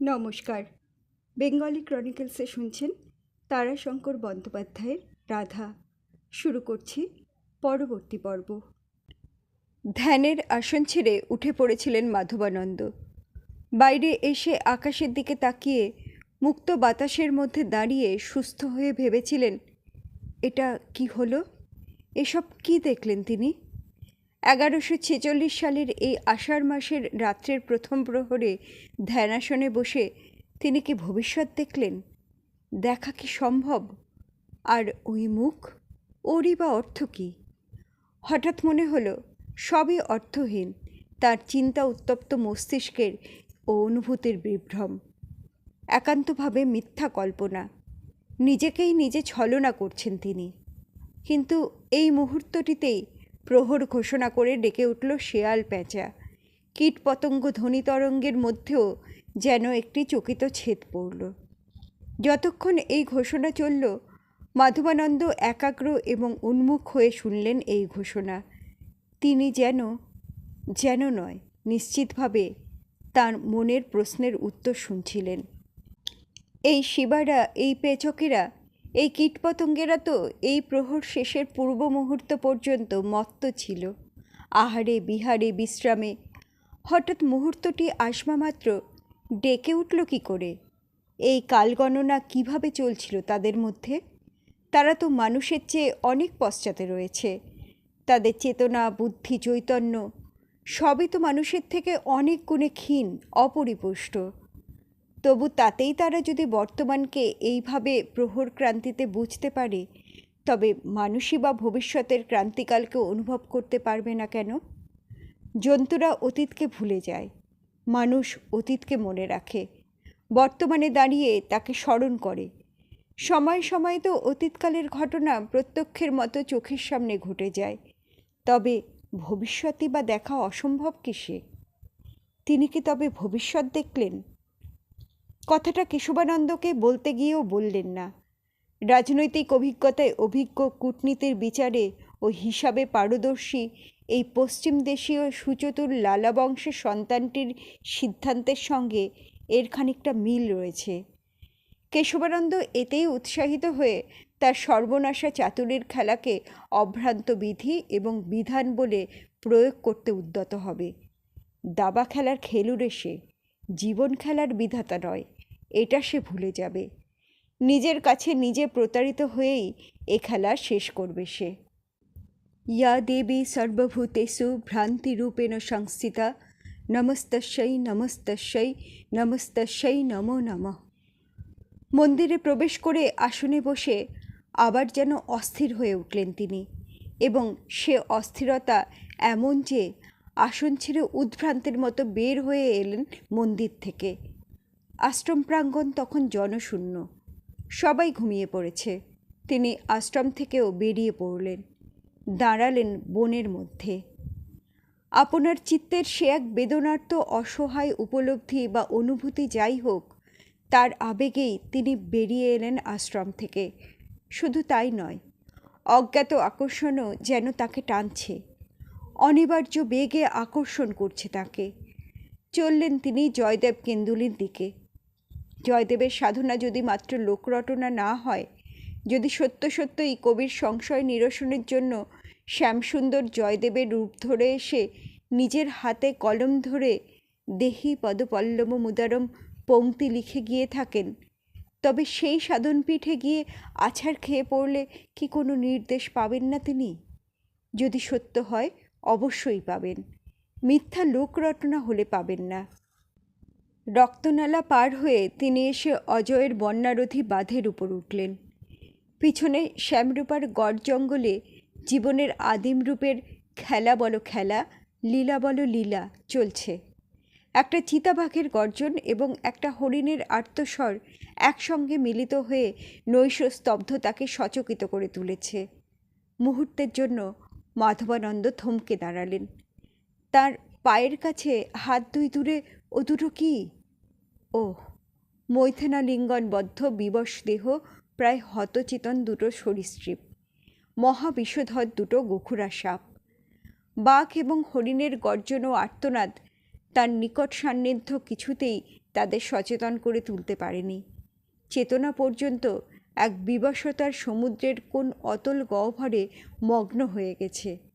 নমস্কার। বেঙ্গলি ক্রনিকলসে শুনছেন তারাশঙ্কর বন্দ্যোপাধ্যায়ের রাধা। শুরু করছি পরবর্তী পর্ব। ধ্যানের আসন ছেড়ে উঠে পড়েছিলেন মাধবানন্দ। বাইরে এসে আকাশের দিকে তাকিয়ে মুক্ত বাতাসের মধ্যে দাঁড়িয়ে সুস্থ হয়ে ভেবেছিলেন, এটা কি হলো? এসব কি দেখলেন তিনি? এগারোশো ছেচল্লিশ সালের এই আষাঢ় মাসের রাত্রের প্রথম প্রহরে ধ্যানাসনে বসে তিনি কি ভবিষ্যৎ দেখলেন? দেখা কি সম্ভব? আর ওই মুখ? ওরই বা অর্থ কী? হঠাৎ মনে হলো, সবই অর্থহীন, তার চিন্তা উত্তপ্ত মস্তিষ্কের ও অনুভূতির বিভ্রম। একান্তভাবে মিথ্যা কল্পনা, নিজেকেই নিজে ছলনা করছেন তিনি। কিন্তু এই মুহূর্তটিতেই প্রহর ঘোষণা করে ডেকে উঠল শেয়াল প্যাঁচা। কীটপতঙ্গ ধ্বনি তরঙ্গের মধ্যেও যেন একটি চকিত ছেদ পড়ল। যতক্ষণ এই ঘোষণা চলল, মাধবানন্দ একাগ্র এবং উন্মুখ হয়ে শুনলেন এই ঘোষণা। তিনি যেন যেন নয়, নিশ্চিতভাবে তার মনের প্রশ্নের উত্তর শুনছিলেন। এই শিবারা, এই পেচকেরা এই কীটপতঙ্গেরা তো এই প্রহর শেষের পূর্ব মুহূর্ত পর্যন্ত মত্ত ছিল। আহারে, বিহারে, বিশ্রামে। হঠাৎ মুহূর্তটি আসবা মাত্র ডেকে উঠল কি করে? এই কালগণনা কীভাবে চলছিল তাদের মধ্যে? তারা তো মানুষের চেয়ে অনেক পশ্চাতে রয়েছে। তাদের চেতনা, বুদ্ধি, চৈতন্য সবই তো মানুষের থেকে অনেক গুণে ক্ষীণ, অপরিপুষ্ট। তবু তাতেই তারা যদি বর্তমানকে এইভাবে প্রহর ক্রান্তিতে বুঝতে পারে, তবে মানুষই বা ভবিষ্যতের ক্রান্তিকালকে অনুভব করতে পারবে না কেন? জন্তুরা অতীতকে ভুলে যায়, মানুষ অতীতকে মনে রাখে, বর্তমানে দাঁড়িয়ে তাকে স্মরণ করে। সময় সময় তো অতীতকালের ঘটনা প্রত্যক্ষের মতো চোখের সামনে ঘটে যায়, তবে ভবিষ্যতই বা দেখা অসম্ভব কিসে? তিনি কি তবে ভবিষ্যৎ দেখলেন? কথাটা কেশবানন্দকে বলতে গিয়েও বললেন না। রাজনৈতিক অভিজ্ঞতায় অভিজ্ঞ কূটনীতির বিচারে ও হিসাবে পারদর্শী এই পশ্চিম দেশীয় সুচতুর লালা বংশের সন্তানটির সিদ্ধান্তের সঙ্গে এর খানিকটা মিল রয়েছে। কেশবানন্দ এতেই উৎসাহিত হয়ে তার সর্বনাশা চাতুরীর খেলাকে অভ্রান্ত বিধি এবং বিধান বলে প্রয়োগ করতে উদ্যত হবে। দাবা খেলার খেলুড়ে সে, জীবন খেলার বিধাতা নয়। এটা সে ভুলে যাবে। নিজের কাছে নিজে প্রতারিত হয়েই এ খেলা শেষ করবে সে। ইয়া দেবী সর্বভূতেষু ভ্রান্তিরূপেণ সংস্থিতা, নমস্তস্যৈ নমস্তস্যৈ নমস্তস্যৈ, নমো নমঃ। মন্দিরে প্রবেশ করে আসনে বসে আবার যেন অস্থির হয়ে উঠলেন তিনি এবং সে অস্থিরতা এমন যে আসন ছেড়ে উদ্ভ্রান্তের মতো বের হয়ে এলেন মন্দির থেকে। আশ্রম প্রাঙ্গণ তখন জনশূন্য। সবাই ঘুমিয়ে পড়েছে। তিনি আশ্রম থেকেও বেরিয়ে পড়লেন। দাঁড়ালেন বনের মধ্যে। আপনার চিত্তের সে এক বেদনার্ত, অসহায়, উপলব্ধি বা অনুভূতি যাই হোক, তার আবেগেই তিনি বেরিয়ে এলেন আশ্রম থেকে। শুধু তাই নয়, অজ্ঞাত আকর্ষণও যেন তাকে টানছে। অনিবার্য বেগে আকর্ষণ করছে তাকে। চললেন তিনি জয়দেব কেন্দুলির দিকে। জয়দেবের সাধনা যদি মাত্র লোকরটনা না হয়, যদি সত্য সত্যই কবির সংশয় নিরসনের জন্য শ্যামসুন্দর জয়দেবের রূপ ধরে এসে নিজের হাতে কলম ধরে দেহি পদপল্লব মুদারম পংক্তি লিখে গিয়ে থাকেন, তবে সেই সাধনপীঠে গিয়ে আছাড় খেয়ে পড়লে কি কোনো নির্দেশ পাবেন না তিনি? যদি সত্য হয়, অবশ্যই পাবেন। মিথ্যা লোকরটনা হলে পাবেন না। রক্তনালা পার হয়ে তিনি এসে অজয়ের বন্যারোধী বাঁধের উপর উঠলেন। পিছনে শ্যামরূপার গড় জঙ্গলে জীবনের আদিম রূপের খেলা বলো খেলা, লীলা বলো লীলা চলছে। একটা চিতাবাঘের গর্জন এবং একটা হরিণের আর্তস্বর একসঙ্গে মিলিত হয়ে নৈশ স্তব্ধতাকে সচকিত করে তুলেছে। মুহূর্তের জন্য মাধবানন্দ থমকে দাঁড়ালেন। তার পায়ের কাছে হাত দুই দূরে, ও দুটো কি? ও মৈথেনালিঙ্গনবদ্ধ বিবশ দেহ প্রায় হতচেতন দুটো সরীসৃপ। মহাবিষধর দুটো গোখুরা সাপ। বাঘ এবং হরিণের গর্জন ও আর্তনাদ তার নিকট সান্নিধ্য কিছুতেই তাদের সচেতন করে তুলতে পারেনি। চেতনা পর্যন্ত এক বিবশতার সমুদ্রের কোন অতল গহ্বরে মগ্ন হয়ে গেছে।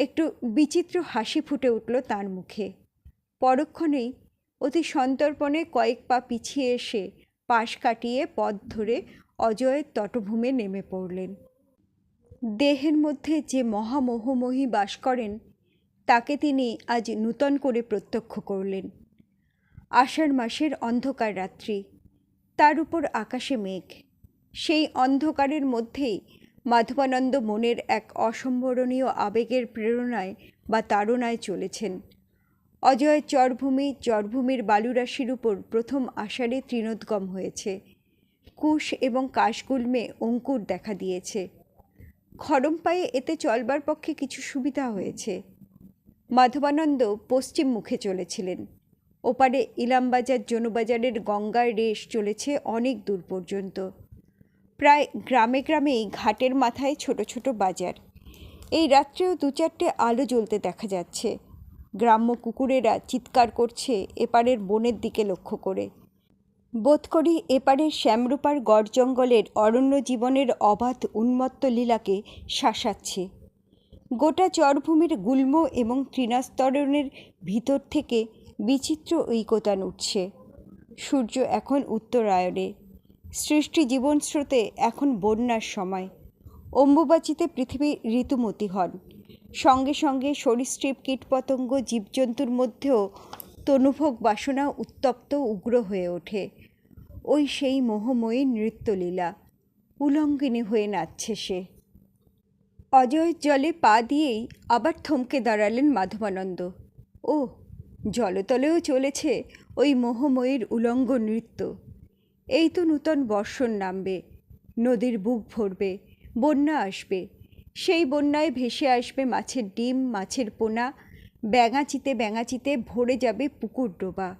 একটু বিচিত্র হাসি ফুটে উঠল তার মুখে। পরক্ষণেই অতি সন্তর্পণে কয়েক পা পিছিয়ে এসে পাশ কাটিয়ে পথ ধরে অজয়ের তটভূমে নেমে পড়লেন। দেহের মধ্যে যে মহামোহময়ী বাস করেন, তাকে তিনি আজ নূতন করে প্রত্যক্ষ করলেন। আষাঢ় মাসের অন্ধকার রাত্রি, তার উপর আকাশে মেঘ, সেই অন্ধকারের মধ্যেই মাধবানন্দ মনের এক অসম্বরণীয় আবেগের প্রেরণায় বা তাড়নায় চলেছেন। অজয় চরভূমি, চরভূমির বালুরাশির উপর প্রথম আষাঢ়ে তৃণোদ্গম হয়েছে। কুশ এবং কাশগুল্মে অঙ্কুর দেখা দিয়েছে। খড়ম পায়ে এতে চলবার পক্ষে কিছু সুবিধা হয়েছে। মাধবানন্দ পশ্চিম মুখে চলেছিলেন। ওপারে ইলামবাজার, জনবাজারের গঙ্গার রেশ চলেছে অনেক দূর পর্যন্ত। প্রায় গ্রামে গ্রামেই ঘাটের মাথায় ছোট ছোট বাজার। এই রাত্রেও দু চারটে আলো জ্বলতে দেখা যাচ্ছে। গ্রাম্য কুকুরেরা চিৎকার করছে এপারের বনের দিকে লক্ষ্য করে। বোধ করি এপারের শ্যামরূপার গড় জঙ্গলের অরণ্য জীবনের অবাধ উন্মত্ত লীলাকে শাসাচ্ছে। গোটা চরভূমির গুল্ম এবং তৃণাস্তরণের ভিতর থেকে বিচিত্র ঐকতান উঠছে। সূর্য এখন উত্তরায়ণে। সৃষ্টি জীবন স্রোতে এখন বন্যার সময়। অম্বুবাচিতে পৃথিবী ঋতুমতি হন। সঙ্গে সঙ্গে সরীসৃপ কীটপতঙ্গ জীবজন্তুর মধ্যেও তনুভোগ বাসনা উত্তপ্ত উগ্র হয়ে ওঠে। ওই সেই মোহময়ী নৃত্যলীলা। উলঙ্গিনী হয়ে নাচছে সে। অজয়ের জলে পা দিয়েই আবার থমকে দাঁড়ালেন মাধবানন্দ। ও জলতলেও চলেছে ওই মোহময়ীর উলঙ্গ নৃত্য। এই তো নূতন বর্ষণ নামবে, নদীর বুক ভরবে, বন্যা আসবে। সেই বন্যায় ভেসে আসবে মাছের ডিম, মাছের পোনা, ব্যাঙাচিতে ব্যাঙাচিতে ভরে যাবে পুকুর ডোবা।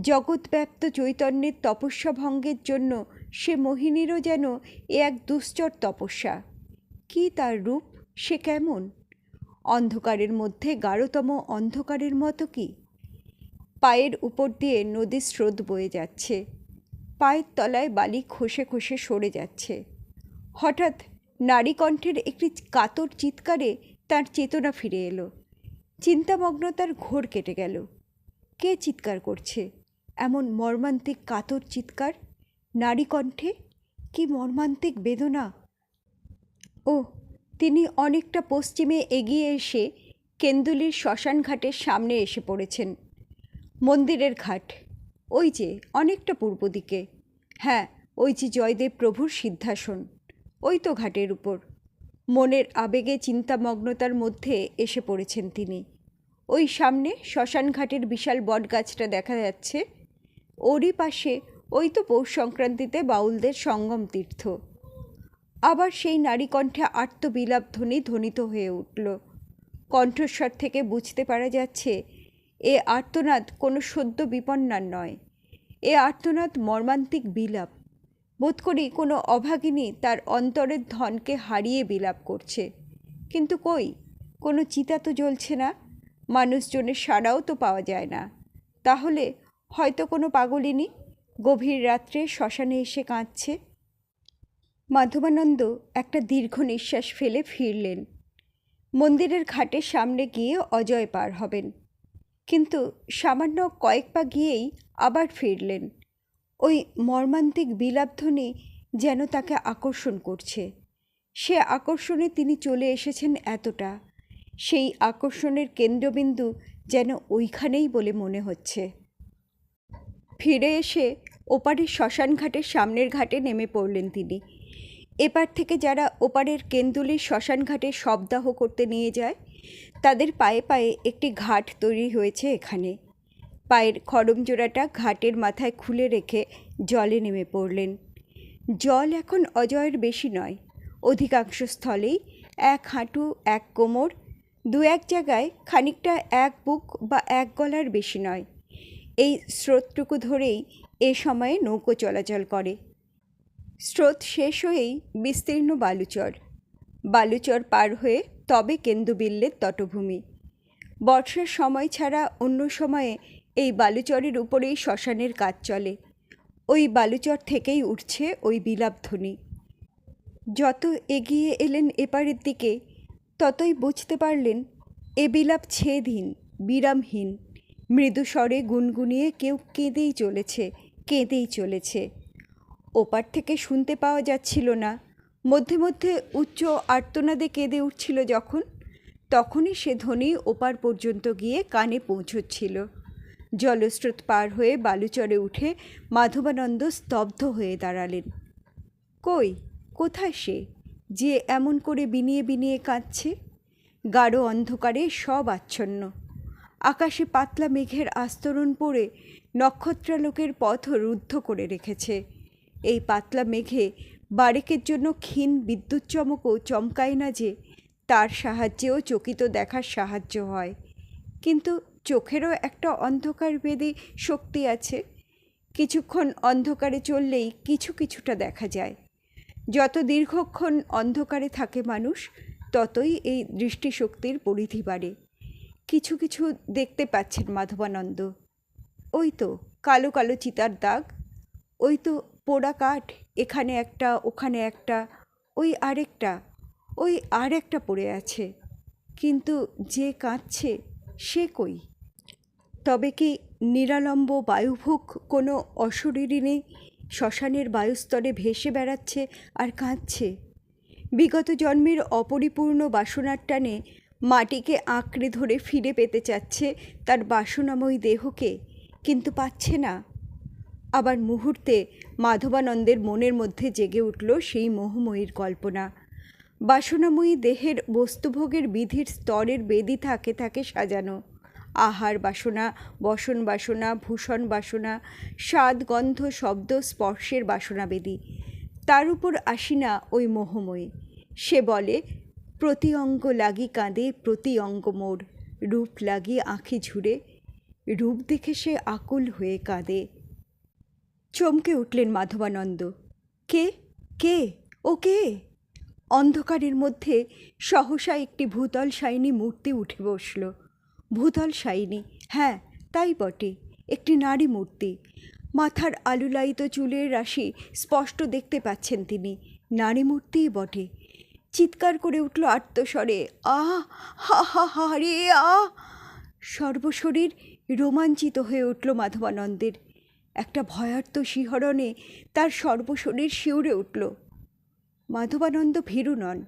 জগৎব্যাপ্ত চৈতন্যের তপস্যা ভঙ্গের জন্য সে মোহিনীরও যেন এ এক দুশ্চর তপস্যা। কি তার রূপ, সে কেমন? অন্ধকারের মধ্যে গাঢ়তম অন্ধকারের মতো কি? পায়ের উপর দিয়ে নদীর স্রোত বয়ে যাচ্ছে। পায়ের তলায় বালি খসে খসে সরে যাচ্ছে। হঠাৎ নারী কণ্ঠের একটি কাতর চিৎকারে তার চেতনা ফিরে এলো। চিন্তামগ্নতার ঘোর কেটে গেল। কে চিৎকার করছে? এমন মর্মান্তিক কাতর চিৎকার? নারী কণ্ঠে? কি মর্মান্তিক বেদনা? ও তিনি অনেকটা পশ্চিমে এগিয়ে এসে কেন্দুলির শ্মশান ঘাটের সামনে এসে পড়েছেন। মন্দিরের ঘাট। ওই যে, অনেকটা পূর্ব দিকে। হ্যাঁ ওই যে জয়দেব প্রভুর সিদ্ধাসন ওই তো ঘাটের উপর। মনের আবেগে চিন্তামগ্নতার মধ্যে এসে পড়েছেন তিনি। ওই সামনে শ্মশান ঘাটের বিশাল বটগাছটা দেখা যাচ্ছে। ওরই পাশে ওই তো পৌষ সংক্রান্তিতে বাউলদের সঙ্গম তীর্থ। আবার সেই নারী কণ্ঠে আত্মবিলাপ ধ্বনি ধ্বনিত হয়ে উঠল। কণ্ঠস্বর থেকে বুঝতে পারা যাচ্ছে এ আর্তনাদ কোনো সদ্য বিপন্নার নয়। এ আর্তনাদ মর্মান্তিক বিলাপ। বোধ করি কোনো অভাগিনী তার অন্তরের ধনকে হারিয়ে বিলাপ করছে। কিন্তু কই? কোনো চিতা তো জ্বলছে না? মানুষজনের সাড়াও তো পাওয়া যায় না। তাহলে হয়তো কোনো পাগলিনী গভীর রাত্রে শ্মশানে এসে কাঁদছে? মাধবানন্দ একটা দীর্ঘ নিঃশ্বাস ফেলে ফিরলেন। মন্দিরের ঘাটের সামনে গিয়ে অজয় পার হবেন। কিন্তু সামান্য কয়েক পা গিয়েই আবার ফিরলেন। ওই মর্মান্তিক বিলাপধ্বনি যেন তাকে আকর্ষণ করছে। সে আকর্ষণে তিনি চলে এসেছেন এতটা। সেই আকর্ষণের কেন্দ্রবিন্দু যেন ওইখানেই বলে মনে হচ্ছে। ফিরে এসে ওপারের শ্মশান ঘাটের সামনের ঘাটে নেমে পড়লেন তিনি। এপার থেকে যারা ওপারের কেন্দুলির শ্মশান ঘাটে শবদাহ করতে নিয়ে যায় তাদের পায়ে পায়ে একটি ঘাট তৈরি হয়েছে এখানে। পায়ের খড়ম জোড়াটা ঘাটের মাথায় খুলে রেখে জলে নেমে পড়লেন। জল এখন অজয়ের বেশি নয়। অধিকাংশ স্থলেই এক হাঁটু, এক কোমর, দু এক জায়গায় খানিকটা এক বুক বা এক গলার বেশি নয়। এই স্রোতটুকু ধরেই এ সময়ে নৌকো চলাচল করে। স্রোত শেষ হয়েই বিস্তীর্ণ বালুচর। বালুচর পার হয়ে তবে কেন্দুবিল্লের তটভূমি। বর্ষার সময় ছাড়া অন্য সময়ে এই বালুচরের উপরেই শ্মশানের কাজ চলে। ওই বালুচর থেকেই উঠছে ওই বিলাপ ধ্বনি। যত এগিয়ে এলেন এপারের দিকে, ততই বুঝতে পারলেন, এ বিলাপ ছেদহীন, বিরামহীন। মৃদু স্বরে গুনগুনিয়ে কেউ কেঁদেই চলেছে কেঁদেই চলেছে। ওপার থেকে শুনতে পাওয়া যাচ্ছিল না। মধ্যে মধ্যে উচ্চ আর্তনাদে কেঁদে উঠছিল যখন, তখনই সে ধ্বনি ওপার পর্যন্ত গিয়ে কানে পৌঁছচ্ছিল। জলস্রোত পার হয়ে বালুচরে উঠে মাধবানন্দ স্তব্ধ হয়ে দাঁড়ালেন। কই, কোথায় সে? যে এমন করে বিনিয়ে বিনিয়ে কাঁদছে? গাঢ় অন্ধকারে সব আচ্ছন্ন। আকাশে পাতলা মেঘের আস্তরণ পড়ে নক্ষত্রালোকের পথ রুদ্ধ করে রেখেছে। এই পাতলা মেঘে বারেকের জন্য ক্ষীণ বিদ্যুৎ চমকও চমকায় না যে, তার সাহায্যেও চকিত দেখার সাহায্য হয়। কিন্তু চোখেরও একটা অন্ধকার বেদে শক্তি আছে। কিছুক্ষণ অন্ধকারে চললেই কিছু কিছুটা দেখা যায়। যত দীর্ঘক্ষণ অন্ধকারে থাকে মানুষ, ততই এই দৃষ্টিশক্তির পরিধি বাড়ে। কিছু কিছু দেখতে পাচ্ছেন মাধবানন্দ। ওই তো, কালো কালো চিতার দাগ। ওই তো পোড়া কাঠ, এখানে একটা, ওখানে একটা, ওই আরেকটা ওই আরেকটা পড়ে আছে। কিন্তু যে কাঁদছে, সে কই? তবে কি নিরালম্ব বায়ুভোগ কোনো অশরীরী নেই? শ্মশানের বায়ুস্তরে ভেসে বেড়াচ্ছে আর কাঁদছে। বিগত জন্মের অপরিপূর্ণ বাসনার টানে মাটিকে আঁকড়ে ধরে ফিরে পেতে চাচ্ছে তার বাসনাময়ী দেহকে, কিন্তু পাচ্ছে না। আবার মুহূর্তে মাধবানন্দের মনের মধ্যে জেগে উঠল সেই মোহময়ীর কল্পনা। বাসনাময়ী দেহের বস্তুভোগের বিধির স্তরের বেদি থাকে থাকে সাজানো। আহার বাসনা, বসন বাসনা, ভূষণ বাসনা, স্বাদ, গন্ধ, শব্দ, স্পর্শের বাসনা বেদি তার উপর আসি না ওই মোহময়ী। সে বলে প্রতি অঙ্গ লাগি কাঁদে প্রতি অঙ্গ মোর। রূপ লাগি আঁখি ঝুড়ে। রূপ দেখে সে আকুল হয়ে কাঁদে। চমকে উঠলেন মাধবানন্দ। কে? কে? ও কে? অন্ধকারের মধ্যে সহসা একটি ভূতল শাইনি মূর্তি উঠে বসল। ভূতল শাইনি হ্যাঁ তাই বটে, একটি নারী মূর্তি। মাথার আলুলায়িত চুলের রাশি স্পষ্ট দেখতে পাচ্ছেন তিনি। নারী মূর্তিই বটে। চিৎকার করে উঠল আত্মস্বরে, আহ, হা হা হা, রে আ সর্বশরীর রোমাঞ্চিত হয়ে উঠল মাধবানন্দের। একটা ভয়ার্ত শিহরণে তার সর্বশরীর শিউরে উঠল। মাধবানন্দ ভীরু নন।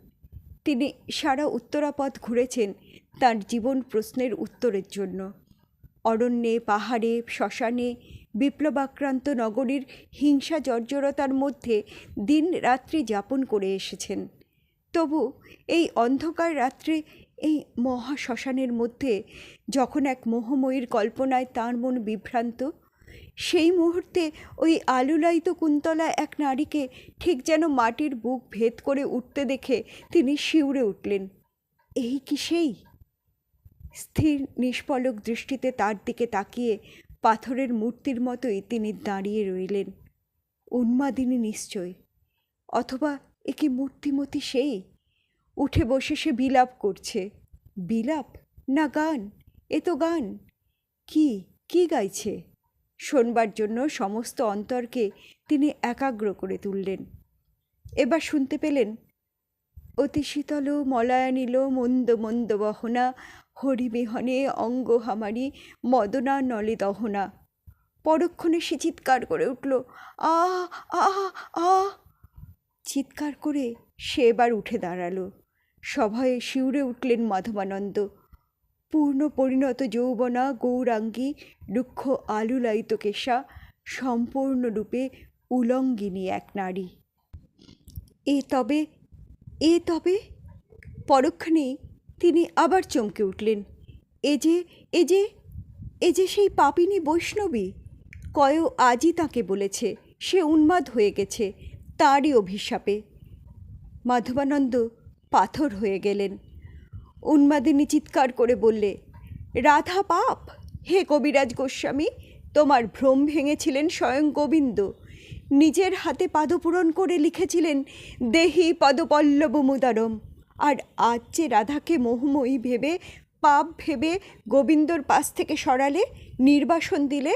তিনি সারা উত্তরাপথ ঘুরেছেন তার জীবন প্রশ্নের উত্তরের জন্য। অরণ্যে, পাহাড়ে, শ্মশানে, বিপ্লবাক্রান্ত নগরীর হিংসা জর্জরতার মধ্যে দিন রাত্রি যাপন করে এসেছেন। তবু এই অন্ধকার রাত্রে এই মহা শ্মশানের মধ্যে যখন এক মোহময়ীর কল্পনায় তার মন বিভ্রান্ত সেই মুহূর্তে ওই আলুলায়িত কুন্তলা এক নারীকে ঠিক যেন মাটির বুক ভেদ করে উঠতে দেখে তিনি শিউরে উঠলেন। এই কি সেই? স্থির নিষ্পলক দৃষ্টিতে তার দিকে তাকিয়ে পাথরের মূর্তির মতোই তিনি দাঁড়িয়ে রইলেন। উন্মাদিনী নিশ্চয়, অথবা এ কি মূর্তিমতি সেই? উঠে বসে সে বিলাপ করছে। বিলাপ? না গান? এ তো গান। কি কি গাইছে? শোনবার জন্য সমস্ত অন্তরকে তিনি একাগ্র করে তুললেন। এবার শুনতে পেলেন, অতি শীতল মলায়নিল, মন্দ মন্দ বহনা হরিবিহনে অঙ্গ হামারি মদনা নলে দহনা পরক্ষণে সে চিৎকার করে উঠল, আ আ আ। চিৎকার করে সে এবার উঠে দাঁড়াল। সভয়ে শিউরে উঠলেন মাধবানন্দ। পূর্ণ পরিণত যৌবনা, গৌরাঙ্গী, রুক্ষ আলুলায়িত কেশা সম্পূর্ণরূপে উলঙ্গিনী এক নারী। এ তবে এ তবে পরক্ষণেই তিনি আবার চমকে উঠলেন। এ যে এ যে এ যে সেই পাপিনী বৈষ্ণবী কয় আজই তাকে বলেছে, সে উন্মাদ হয়ে গেছে, তারই অভিশাপে। মাধবানন্দ পাথর হয়ে গেলেন। উন্মাদিনী চিৎকার করে বললে, রাধা পাপ? হে কবিরাজ গোস্বামী, তোমার ভ্রম ভেঙেছিলেন স্বয়ং গোবিন্দ। নিজের হাতে পাদপূরণ করে লিখেছিলেন, দেহি পদপল্লব মুদারম। আর আজ যে রাধাকে মোহময়ী ভেবে, পাপ ভেবে গোবিন্দর পাশ থেকে সরালে, নির্বাসন দিলে,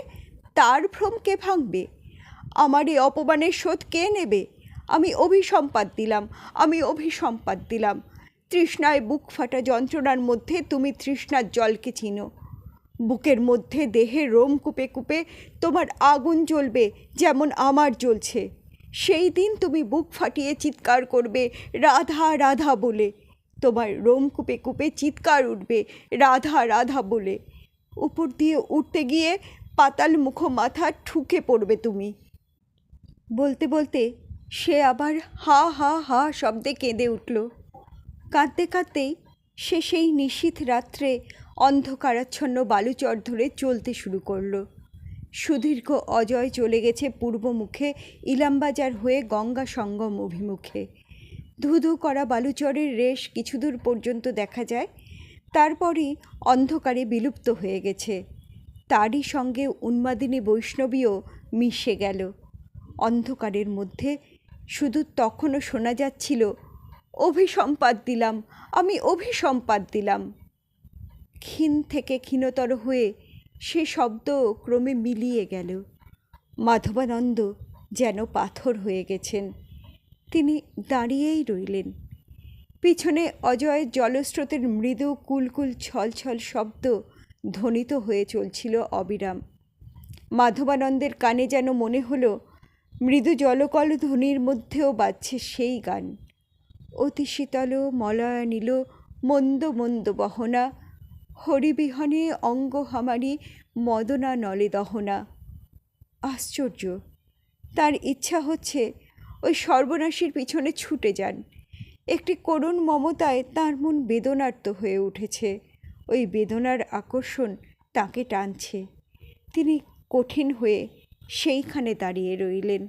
তার ভ্রম কে ভাঙবে? আমার এই অপমানের শোধ কে নেবে? আমি অভিসম্পাদ দিলাম, আমি অভিসম্পাদ দিলাম। তৃষ্ণায় বুক ফাটা যন্ত্রণার মধ্যে তুমি তৃষ্ণার জলকে চিনো। বুকের মধ্যে দেহে রোম কুপে কুপে তোমার আগুন জ্বলবে যেমন আমার জ্বলছে। সেই দিন তুমি বুক ফাটিয়ে চিৎকার করবে, রাধা রাধা বলে। তোমার রোম কুপে কুপে চিৎকার উঠবে, রাধা রাধা বলে। উপর দিয়ে উঠতে গিয়ে পাতাল মুখ মাথা ঠুকে পড়বে তুমি। বলতে বলতে সে আবার হা হা হা শব্দে কেঁদে উঠল। কাঁদতে কাঁদতেই সে সেই নিশীথ রাত্রে অন্ধকারাচ্ছন্ন বালুচর ধরে চলতে শুরু করল। সুদীর্ঘ অজয় চলে গেছে পূর্বমুখে ইলামবাজার হয়ে গঙ্গা সঙ্গম অভিমুখে। ধুধু করা বালুচরের রেশ কিছুদূর পর্যন্ত দেখা যায়, তারপরই অন্ধকারে বিলুপ্ত হয়ে গেছে। তারই সঙ্গে উন্মাদিনী বৈষ্ণবীও মিশে গেল। অন্ধকারের মধ্যে শুধু তখনও শোনা যাচ্ছিল অভিসম্পাদ দিলাম, আমি অভিসম্পাদ দিলাম। ক্ষীণ থেকে ক্ষীণতর হয়ে সে শব্দ ক্রমে মিলিয়ে গেল। মাধবানন্দ যেন পাথর হয়ে গেছেন। তিনি দাঁড়িয়েই রইলেন। পিছনে অজয়ের জলস্রোতের মৃদু কুলকুল ছলছল শব্দ ধ্বনিত হয়ে চলছিল অবিরাম। মাধবানন্দের কানে যেন মনে হলো, মৃদু জলকল ধ্বনির মধ্যেও বাজছে সেই গান। অতি শীতল মলয়ানিল মন্দ মন্দ বহনা, হরিবিহনে অঙ্গ হামারি, মদনা নলে দহনা। আশ্চর্য, তার ইচ্ছা হচ্ছে ওই সর্বনাশীর পিছনে ছুটে যান। একটি করুণ মমতায় তার মন বেদনার্ত হয়ে উঠেছে। ওই বেদনার আকর্ষণ তাকে টানছে। তিনি কঠিন হয়ে সেইখানে দাঁড়িয়ে রইলেন।